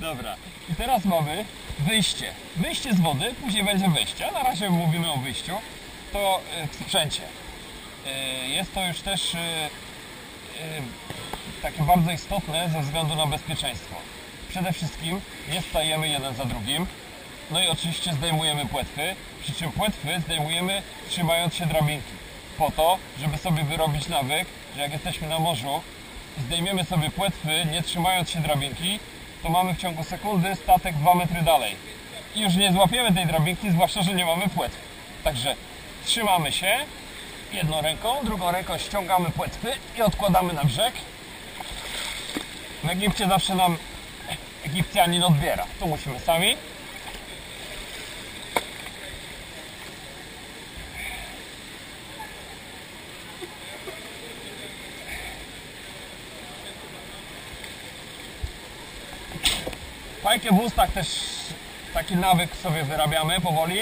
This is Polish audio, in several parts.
Dobra. I teraz mamy wyjście. Wyjście z wody, później będzie wejście. A na razie mówimy o wyjściu. To e, w sprzęcie. E, Jest to już też e, takie bardzo istotne ze względu na bezpieczeństwo. Przede wszystkim nie stajemy jeden za drugim. No i oczywiście zdejmujemy płetwy, przy czym płetwy zdejmujemy trzymając się drabinki. Po to, żeby sobie wyrobić nawyk, że jak jesteśmy na morzu zdejmiemy sobie płetwy, nie trzymając się drabinki, to mamy w ciągu sekundy statek 2 metry dalej. I już nie złapiemy tej drabinki, zwłaszcza, że nie mamy płetw. Także trzymamy się jedną ręką, drugą ręką ściągamy płetwy i odkładamy na brzeg. W Egipcie zawsze nam Egipcjanin odbiera. Tu musimy sami. Fajkę w ustach też taki nawyk sobie wyrabiamy powoli.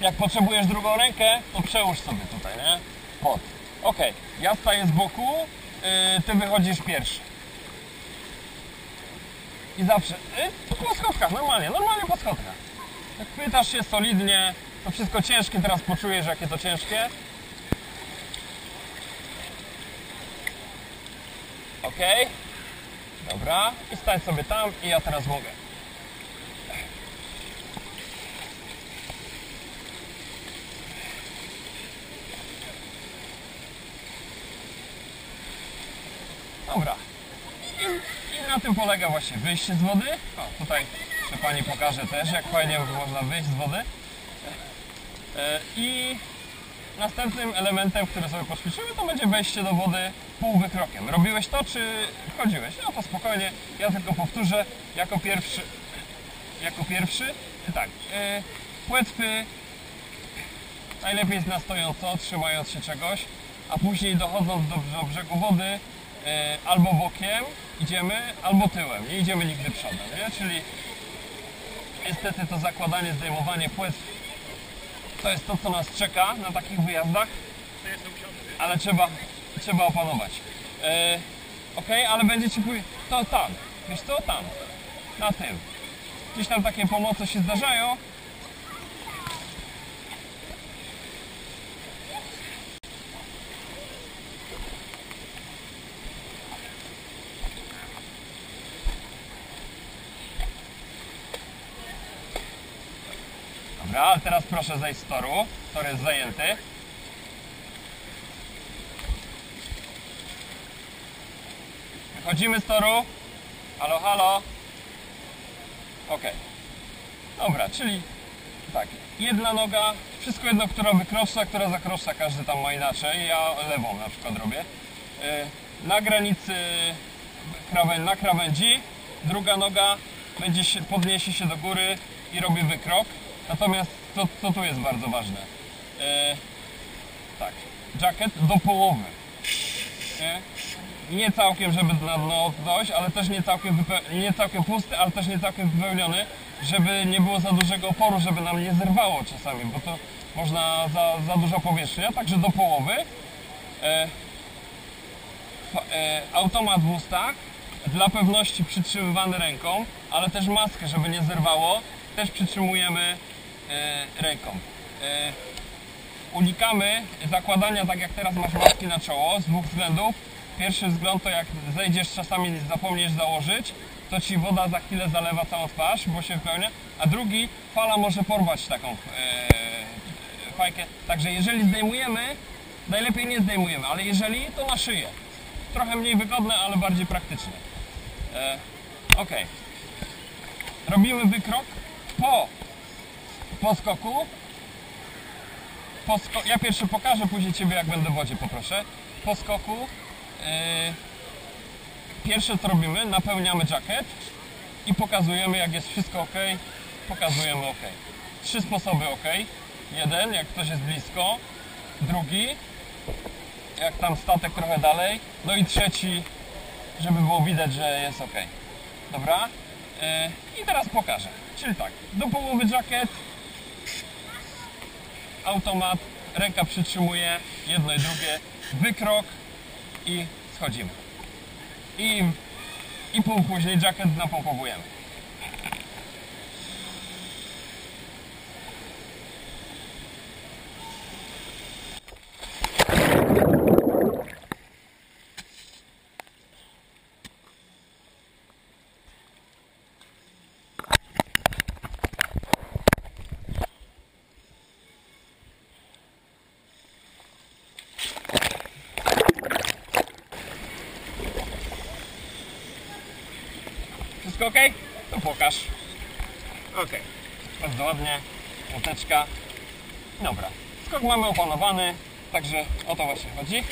Jak potrzebujesz drugą rękę, to przełóż sobie tutaj, nie? Pod. Ok, ja staję z boku, yy, ty wychodzisz pierwszy. I zawsze, yy, po schodkach, normalnie, normalnie po schodkach. Jak pytasz się solidnie, to wszystko ciężkie, teraz poczujesz jakie to ciężkie. Ok, dobra, i stań sobie tam i ja teraz mogę. Dobra. Na tym polega właśnie wyjście z wody. O, tutaj jeszcze Pani pokaże też, jak fajnie można wyjść z wody. E, I następnym elementem, który sobie poćwiczymy, to będzie wejście do wody półwykrokiem. Robiłeś to, czy wchodziłeś? No to spokojnie, ja tylko powtórzę. Jako pierwszy, jako pierwszy, tak, e, płetwy najlepiej na stojąco, trzymając się czegoś, a później dochodząc do, do brzegu wody, albo bokiem idziemy, albo tyłem. Nie idziemy nigdy przodem, nie? Czyli niestety to zakładanie, zdejmowanie płetw to jest to, co nas czeka na takich wyjazdach, ale trzeba, trzeba opanować. E, ok, ale będziecie pójść, to tam, wiesz co, tam, na tym. Gdzieś tam takie pomocy się zdarzają, Dobra, teraz proszę zejść z toru. Tor jest zajęty. Wychodzimy z toru. Halo, halo. Ok. Dobra, czyli tak, jedna noga, wszystko jedno, która wykroczna, która zakroczna, każdy tam ma inaczej. Ja lewą na przykład robię. Y, Na granicy krawę, na krawędzi, druga noga będzie się, podniesie się do góry i robi wykrok. Natomiast co, co tu jest bardzo ważne? E, tak, jacket do połowy. Nie? nie całkiem, żeby na dno dojść, ale też nie całkiem, nie całkiem pusty, ale też nie całkiem wypełniony, żeby nie było za dużego oporu, żeby nam nie zerwało czasami, bo to można za, za dużo powierzchnia, także do połowy. E, e, automat w ustach, dla pewności przytrzymywany ręką, ale też maskę, żeby nie zerwało, też przytrzymujemy e, ręką. E, unikamy zakładania, tak jak teraz masz maski na czoło, z dwóch względów. Pierwszy wzgląd to jak zejdziesz czasami zapomniesz założyć, to ci woda za chwilę zalewa całą twarz, bo się wypełnia, a drugi fala może porwać taką e, fajkę. Także jeżeli zdejmujemy, najlepiej nie zdejmujemy, ale jeżeli, to na szyję. Trochę mniej wygodne, ale bardziej praktyczne. E, ok. Robimy wykrok po poskoku. Po sko ja pierwszy pokażę, później Ciebie jak będę w wodzie poproszę. Po skoku yy, pierwsze co robimy, napełniamy jacket i pokazujemy jak jest wszystko ok, pokazujemy ok. Trzy sposoby ok. Jeden, jak ktoś jest blisko. Drugi, jak tam statek trochę dalej. No i trzeci, żeby było widać, że jest ok. Dobra? E, I teraz pokażę. Czyli tak, do połowy jacket, automat, ręka przytrzymuje jedno i drugie, wykrok i schodzimy. I, i pół później jacket napompowujemy. Wszystko ok? To pokaż. Ok. Bardzo ładnie. Łoteczka. Dobra. Skok mamy opanowany. Także o to właśnie chodzi.